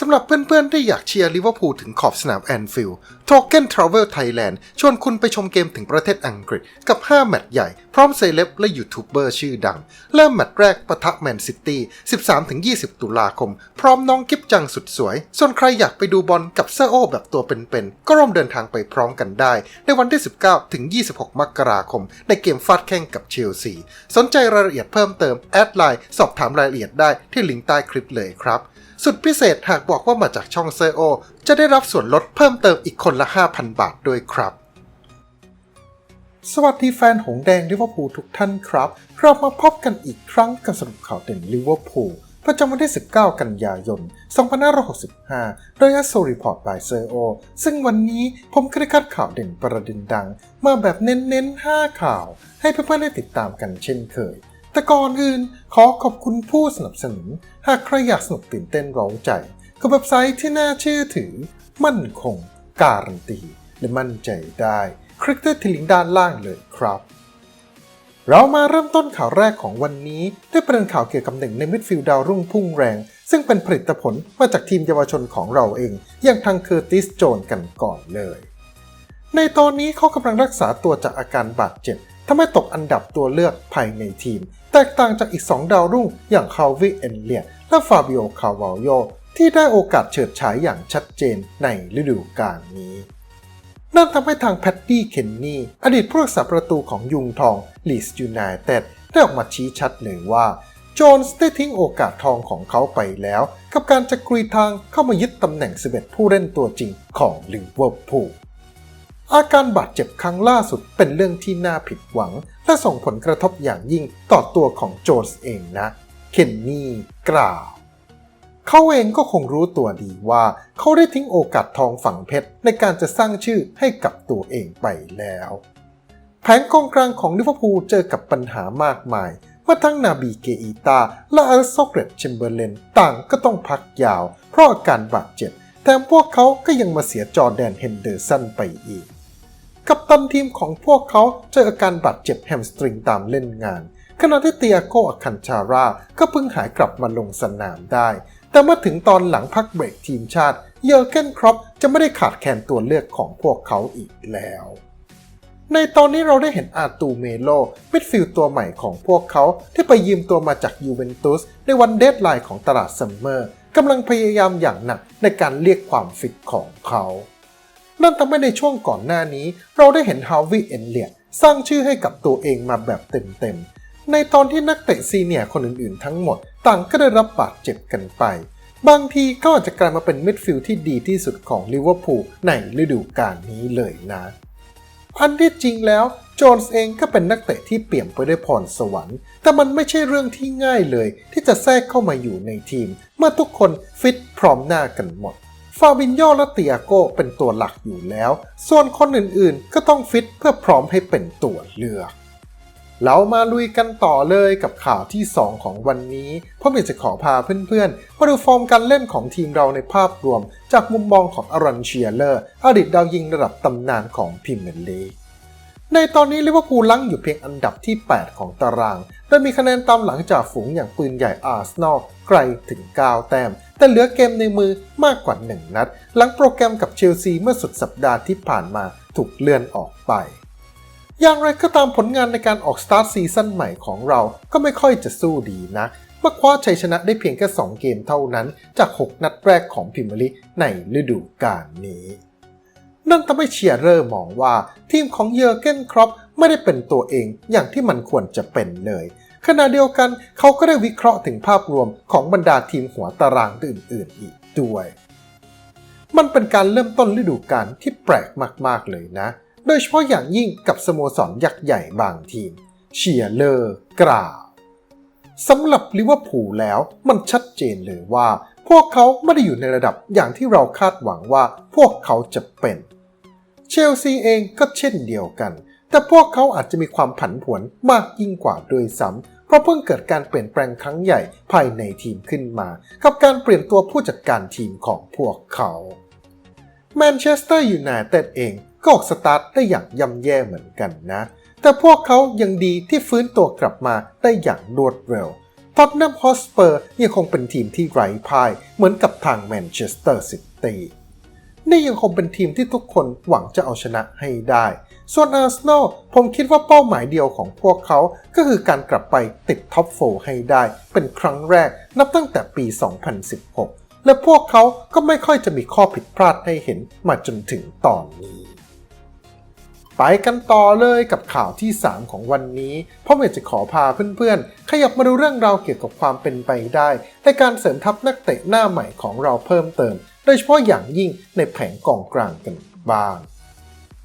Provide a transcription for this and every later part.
สำหรับเพื่อนๆ ที่อยากเชียร์ลิเวอร์พูลถึงขอบสนามแอนฟิลด์ Token Travel Thailand ชวนคุณไปชมเกมถึงประเทศอังกฤษกับ 5 แมตช์ใหญ่ พร้อมเซเลบและยูทูบเบอร์ชื่อดัง เริ่มแมตช์แรกปะทะแมนซิตี้ 13-20 ตุลาคม พร้อมน้องกิฟจังสุดสวย ส่วนใครอยากไปดูบอลกับเซอร์โอแบบตัวเป็นๆ ก็ร่วมเดินทางไปพร้อมกันได้ ในวันที่ 19-26 มกราคม ในเกมฟาดแข่งกับเชลซี สนใจรายละเอียดเพิ่มเติมแอดไลน์สอบถามรายละเอียดได้ที่ลิงก์ใต้คลิปเลยครับ สุดพิเศษหากบอกว่ามาจากช่องเซโอ จะได้รับส่วนลดเพิ่มเติมอีกคนละ 5,000 บาทด้วยครับ สวัสดีแฟนหงแดงลิเวอร์พูลทุกท่านครับเรามาพบกันอีกครั้งกับสรุปข่าวเด่นลิเวอร์พูลประจำวันที่ 19 กันยายน 2565 โดย s o Report by s e o ซึ่งวันนี้ผมก็ได้คัดข่าวเด่นประเด็นดัง มาแบบเน้นๆ 5 ข่าว ให้เพื่อนๆได้ติดตามกันเช่นเคย แต่ก่อนอื่นขอขอบคุณผู้สนับสนุน หากใครอยากสนุกตื่นเต้นร้องใจ กับเว็บไซต์ที่น่าเชื่อถือ มั่นคง การันตี และมั่นใจได้ คลิกที่ลิงก์ด้านล่างเลยครับ เรามาเริ่มต้นข่าวแรกของวันนี้ ด้วยประเด็นข่าวเกี่ยวกับหนึ่งในมิดฟิลด์ดาวรุ่งพุ่งแรง ซึ่งเป็นผลิตผลมาจากทีมเยาวชนของเราเอง อย่างทางเคอร์ติสโจนกันก่อนเลย ในตอนนี้เขากำลังรักษาตัวจากอาการบาดเจ็บ ทำให้ตกอันดับตัวเลือกภายในทีม แตกต่างจากอีก 2 ดาวรุ่งอย่างคาวิเอนเลียและฟาบิโอคาวาโยที่ได้โอกาสเฉิดฉายอย่างชัดเจนในฤดูกาลนี้ นั่นทำให้ทางแพตตี้เคนนี่อดีตผู้รักษาประตูของยุงทองลีสยูไนเต็ดได้ออกมาชี้ชัดเลยว่าโจนส์ได้ทิ้งโอกาสทองของเขาไปแล้ว กับการจะกรีทางเข้ามายึดตำแหน่ง 11 ผู้เล่นตัวจริงของลิเวอร์พูล อาการบาดเจ็บครั้งล่าสุดเป็นเรื่องที่น่าผิดหวัง และส่งผลกระทบอย่างยิ่งต่อตัวของโจนส์เองนะ เคนนี่กล่าว เขาเองก็คงรู้ตัวดีว่า เขาได้ทิ้งโอกาสทองฝังเพชรในการจะสร้างชื่อให้กับตัวเองไปแล้ว แผงกองกลางของลิเวอร์พูลเจอกับปัญหามากมายเมื่อทั้งนาบีเกอีตา และอาร์ซเกเรตเชมเบอร์เลนต่างก็ต้องพักยาว เพราะอาการบาดเจ็บแถมพวกเขาก็ยังมาเสียจอแดนเฮนเดอร์สันไปอีก กัปตันทีมของพวกเขาเจออาการบาดเจ็บแฮมสตริงตามเล่นงาน ขณะที่เตียโกอาคันชารา ก็เพิ่งหายกลับมาลงสนามได้ แต่เมื่อถึงตอนหลังพักเบรกทีมชาติ เยอร์เกนครอปจะไม่ได้ขาดแคลนตัวเลือกของพวกเขาอีกแล้วในตอนนี้เราได้เห็นอาตูเมโลมิดฟิลด์ตัวใหม่ของพวกเขา ที่ไปยืมตัวมาจากยูเวนตุสในวันเดดไลน์ของตลาดซัมเมอร์กำลังพยายามอย่างหนักในการเรียกความฟิตของเขา นั่นทำให้ในช่วงก่อนหน้านี้ เราได้เห็นฮาวิเอนเลียสร้างชื่อให้กับตัวเองมาแบบเต็มๆ ในตอนที่นักเตะซีเนียร์คนอื่นๆ ทั้งหมด ต่างก็ได้รับบาดเจ็บกันไป บางทีก็อาจจะกลายมาเป็นมิดฟิลด์ที่ดีที่สุดของลิเวอร์พูลในฤดูกาลนี้เลยนะอันที่จริงแล้วโจนส์เองก็เป็นนักเตะที่เปี่ยมไปด้วยพรสวรรค์ แต่มันไม่ใช่เรื่องที่ง่ายเลย ที่จะแทรกเข้ามาอยู่ในทีม เมื่อทุกคนฟิตพร้อมหน้ากันหมด ฟาบินโยและเตียโกเป็นตัวหลักอยู่แล้ว ส่วนคนอื่นๆ ก็ต้องฟิตเพื่อพร้อมให้เป็นตัวเลือก เรามาลุยกันต่อเลยกับข่าวที่ 2 ของวันนี้ผมอยากจะขอพาเพื่อนๆมาดูฟอร์มการเล่นของทีมเราในภาพรวม จากมุมมองของอารันเชียเลอร์อดีตดาวยิงระดับตำนานของพรีเมียร์ลีในตอนนี้ลิเวอร์พูลลังอยู่เพียงอันดับที่ 8 ของตาราง โดยมีคะแนนตามหลังจากฝูงอย่างปืนใหญ่อาร์เซนอลไกลถึง 9 แต้ม แต่เหลือเกมในมือมากกว่า 1 นัด หลังโปรแกรมกับเชลซีเมื่อสุดสัปดาห์ที่ผ่านมาถูกเลื่อนออกไป อย่างไรก็ตามผลงานในการออกสตาร์ทซีซั่นใหม่ของเราก็ไม่ค่อยจะสู้ดีนะเมื่อคว้าชัยชนะได้เพียงแค่ 2 เกมเท่านั้นจาก 6 นัดแรกของพรีเมียร์ลีกในฤดูกาลนี้ นั่นทำให้เชียร์เรอร์มองว่าทีมของเยอร์เกนครอปไม่ได้เป็นตัวเองอย่างที่มันควรจะเป็นเลย ขณะเดียวกันเขาก็ได้วิเคราะห์ถึงภาพรวมของบรรดาทีมหัวตารางอื่นๆอีกด้วย มันเป็นการเริ่มต้นฤดูกาลที่แปลกมากๆเลยนะ โดยเฉพาะอย่างยิ่งกับสโมสรยักษ์ใหญ่บางทีม เชียร์เลอร์กล่าวสำหรับลิเวอร์พูลแล้วมันชัดเจนเลยว่า พวกเขาไม่ได้อยู่ในระดับอย่างที่เราคาดหวังว่าพวกเขาจะเป็น เชลซีเองก็เช่นเดียวกัน แต่พวกเขาอาจจะมีความผันผวนมากยิ่งกว่าโดยซ้ำ เพราะเพิ่งเกิดการเปลี่ยนแปลงครั้งใหญ่ภายในทีมขึ้นมา กับการเปลี่ยนตัวผู้จัดการทีมของพวกเขาแมนเชสเตอร์ยูไนเต็ดเองก็ออกสตาร์ทได้อย่างย่ำแย่เหมือนกันนะ แต่พวกเขายังดีที่ฟื้นตัวกลับมาได้อย่างรวดเร็วท็อตแนมฮอสเปอร์ยังคงเป็นทีมที่ไร้พ่ายเหมือนกับทางแมนเชสเตอร์ซิตี้นี่ยังคงเป็นทีมที่ทุกคนหวังจะเอาชนะให้ได้ ส่วนอาร์เซนอลผมคิดว่าเป้าหมายเดียวของพวกเขา ก็คือการกลับไปติดท็อปโฟให้ได้ เป็นครั้งแรกนับตั้งแต่ปี 2016 และพวกเขาก็ไม่ค่อยจะมีข้อผิดพลาดให้เห็นมาจนถึงตอนนี้ ไปกันต่อเลยกับข่าวที่ 3 ของวันนี้พราะเมจะขอพาเพื่อนๆ ขยับมาดูเรื่องราวเกี่ยวกับความเป็นไปได้ในการเสริมทัพนักเตะหน้าใหม่ของเราเพิ่มเติม โดยเฉพาะอย่างยิ่งในแผงกองกลางกันบ้าง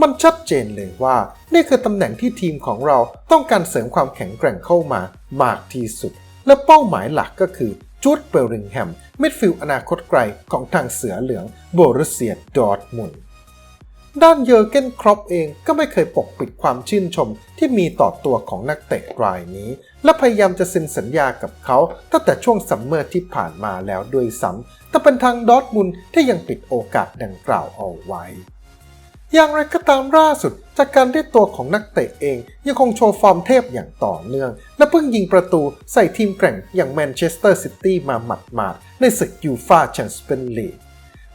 มันชัดเจนเลยว่า นี่คือตำแหน่งที่ทีมของเราต้องการเสริมความแข็งแกร่งเข้ามามากที่สุด และเป้าหมายหลักก็คือจูดเบลริงแฮมมิดฟิลด์อนาคตไกลของทางเสือเหลืองโบรุสเซียดอร์ทมุนด้านเยอร์เกนครอปเองก็ไม่เคยปกปิดความชื่นชมที่มีต่อตัวของนักเตะรายนี้ และพยายามจะเซ็นสัญญากับเขาตั้งแต่ช่วงซัมเมอร์ที่ผ่านมาแล้วด้วยซ้ำแต่เป็นทางดอร์ทมุนที่ยังปิดโอกาสดังกล่าวเอาไว้ อย่างไรก็ตามล่าสุด จากการได้ตัวของนักเตะเอง ยังคงโชว์ฟอร์มเทพอย่างต่อเนื่อง และเพิ่งยิงประตูใส่ทีมแกร่งอย่างแมนเชสเตอร์ซิตี้มาหมัดๆในศึกยูฟาแชมเปี้ยนลีก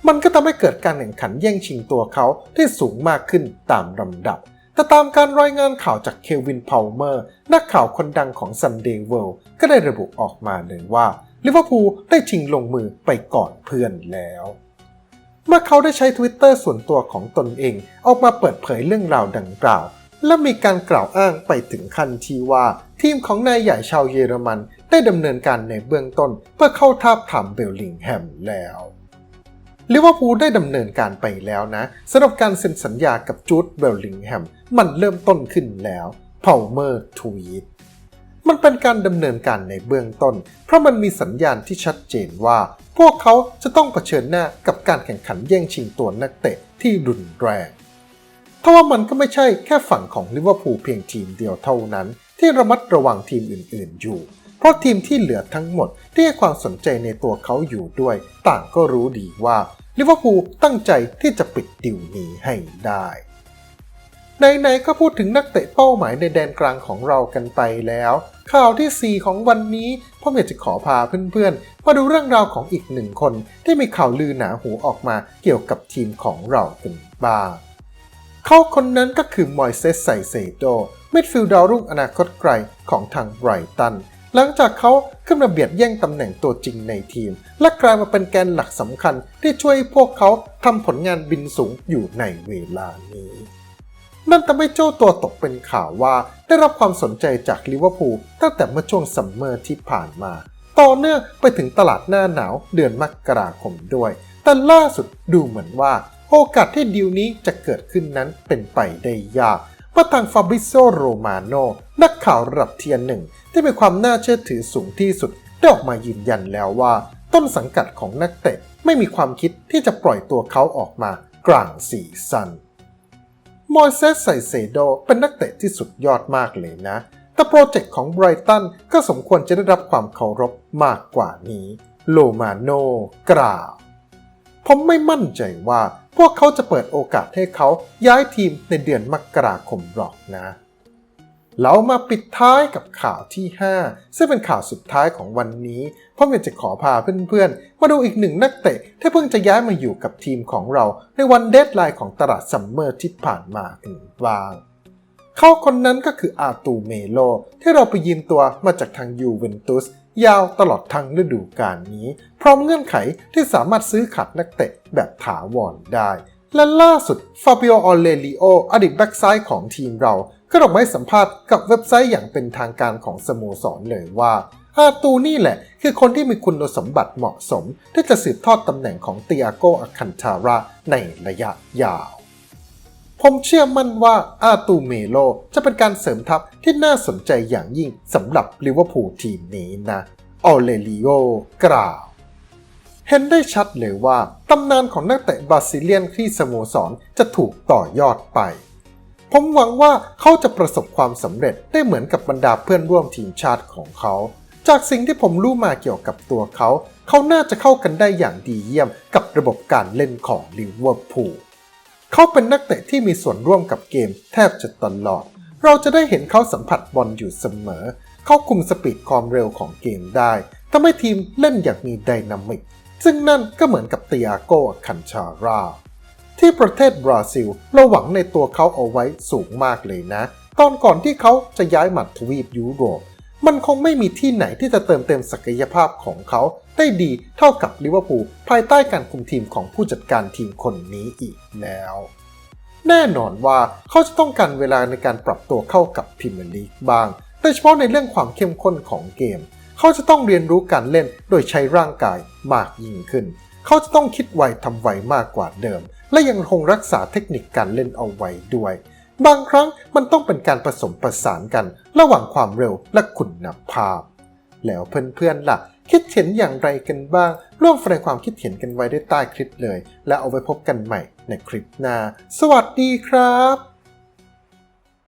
มันก็ทำให้เกิดการแข่งขันแย่งชิงตัวเขาที่สูงมากขึ้นตามลำดับ แต่ตามการรายงานข่าวจากเควินพาวเมอร์ นักข่าวคนดังของ Sunday World ก็ได้ระบุออกมาเลยว่าลิเวอร์พูลได้ชิงลงมือไปก่อนเพื่อนแล้ว เมื่อเขาได้ใช้ Twitter ส่วนตัวของตนเอง ออกมาเปิดเผยเรื่องราวดังกล่าว และมีการกล่าวอ้างไปถึงขั้นที่ว่า ทีมของนายใหญ่ชาวเยอรมัน ได้ดำเนินการในเบื้องต้น เพื่อเข้าทาบทามเบลลิงแฮมแล้วลิเวอร์พูลได้ดำเนินการไปแล้วนะสำหรับการเซ็นสัญญากับจูดเบลลิงแฮมมันเริ่มต้นขึ้นแล้วเพาเมอร์ทวีต มันเป็นการดำเนินการในเบื้องต้น เพราะมันมีสัญญาณที่ชัดเจนว่า พวกเขาจะต้องเผชิญหน้ากับการแข่งขันแย่งชิงตัวนักเตะที่รุนแรงทว่ามันก็ไม่ใช่แค่ฝั่งของลิเวอร์พูลเพียงทีมเดียวเท่านั้น ที่ระมัดระวังทีมอื่น ๆ อยู่ เพราะทีมที่เหลือทั้งหมดที่ให้ความสนใจในตัวเขาอยู่ด้วย ต่างก็รู้ดีว่าลิเวอร์พูลตั้งใจที่จะปิดดิวนี้ให้ได้ ไหนๆก็พูดถึงนักเตะเป้าหมายในแดนกลางของเรากันไปแล้ว ข่าวที่ 4 ของวันนี้พ่อเมย์จะขอพาเพื่อนๆมาดูเรื่องราวของอีกหนึ่งคนที่มีข่าวลือหนาหูออกมาเกี่ยวกับทีมของเรากันบ้างเขาคนนั้นก็คือมอยเซสไซเซโดมิดฟิลด์ดาวรุ่งอนาคตไกลของทางไบรตันหลังจากเขาขึ้นมาเบียดแย่งตำแหน่งตัวจริงในทีม และกลายมาเป็นแกนหลักสำคัญที่ช่วยพวกเขาทำผลงานบินสูงอยู่ในเวลานี้ นั่นทำให้เจ้าตัวตกเป็นข่าวว่าได้รับความสนใจจากลิเวอร์พูลตั้งแต่เมื่อช่วงซัมเมอร์ที่ผ่านมา ต่อเนื่องไปถึงตลาดหน้าหนาวเดือนมกราคมด้วย แต่ล่าสุดดูเหมือนว่า โอกาสที่ดีลนี้จะเกิดขึ้นนั้นเป็นไปได้ยากเพราะทางฟาบริโซโรมาโนนักข่าวระดับเทียนหนึ่งที่มีความน่าเชื่อถือสูงที่สุดได้ออกมายืนยันแล้วว่า ต้นสังกัดของนักเตะไม่มีความคิดที่จะปล่อยตัวเขาออกมากลางซีซั่น มอยเซสไซเซโดเป็นนักเตะที่สุดยอดมากเลยนะ แต่โปรเจกต์ของไบรตันก็สมควรจะได้รับความเคารพมากกว่านี้ โลมาโนกล่าวผมไม่มั่นใจว่าพวกเขาจะเปิดโอกาสให้เขาย้ายทีมในเดือนมกราคมหรอกนะ เรามาปิดท้ายกับข่าวที่ 5 ซึ่งเป็นข่าวสุดท้ายของวันนี้เพราะเมจะขอพาเพื่อนๆ มาดูอีกหนึ่งนักเตะ ที่เพิ่งจะย้ายมาอยู่กับทีมของเราในวันเดดไลน์ของตลาดซัมเมอร์ที่ผ่านมากันบ้าง เขาคนนั้นก็คืออาตูเมโล ที่เราไปยืมตัวมาจากทางยูเวนตุสยาวตลอดทั้งฤดูกาลนี้ พร้อมเงื่อนไขที่สามารถซื้อขาดนักเตะแบบถาวรได้ และล่าสุดฟาบิโอ ออเลลิโออดีตแบ็กซ้ายของทีมเรา ก็ออกมาให้สัมภาษณ์กับเว็บไซต์อย่างเป็นทางการของสโมสรเลยว่าอาตูนี่แหละ คือคนที่มีคุณสมบัติเหมาะสม ที่จะสืบทอดตำแหน่งของเตียโกอาคันทาราในระยะยาว ผมเชื่อมั่นว่าอาตูเมโลจะเป็นการเสริมทัพที่น่าสนใจอย่างยิ่งสำหรับลิเวอร์พูลทีมนี้นะออเลลิโอกล่าวเห็นได้ชัดเลยว่าตำนานของนักเตะบราซิเลียนที่สโมสรจะถูกต่อยอดไป ผมหวังว่าเขาจะประสบความสำเร็จได้เหมือนกับบรรดาเพื่อนร่วมทีมชาติของเขา จากสิ่งที่ผมรู้มาเกี่ยวกับตัวเขา เขาน่าจะเข้ากันได้อย่างดีเยี่ยมกับระบบการเล่นของลิเวอร์พูลเขาเป็นนักเตะที่มีส่วนร่วมกับเกมแทบจะตลอด เราจะได้เห็นเขาสัมผัสบอลอยู่เสมอ เขาคุมสปีดความเร็วของเกมได้ทำให้ทีมเล่นอย่างมีไดนามิก ซึ่งนั่นก็เหมือนกับเตียโกคันชารา ที่ประเทศบราซิลเราหวังในตัวเขาเอาไว้สูงมากเลยนะ ตอนก่อนที่เขาจะย้ายมาทวีปยุโรป มันคงไม่มีที่ไหนที่จะเติมเต็มศักยภาพของเขาได้ดีเท่ากับลิเวอร์พูลภายใต้การคุมทีมของผู้จัดการทีมคนนี้อีกแล้ว แน่นอนว่าเขาจะต้องการเวลาในการปรับตัวเข้ากับพรีเมียร์ลีกบ้างโดยเฉพาะในเรื่องความเข้มข้นของเกม เขาจะต้องเรียนรู้การเล่นโดยใช้ร่างกายมากยิ่งขึ้น เขาจะต้องคิดไวทำไวมากกว่าเดิม และยังคงรักษาเทคนิคการเล่นเอาไว้ด้วย บางครั้งมันต้องเป็นการผสมประสานกัน ระหว่างความเร็วและคุณภาพ แล้วเพื่อนๆล่ะ คิดเห็นอย่างไรกันบ้าง ร่วมแสดงความคิดเห็นกันไว้ได้ใต้คลิปเลย แล้วเอาไว้พบกันใหม่ในคลิปหน้า สวัสดีครับ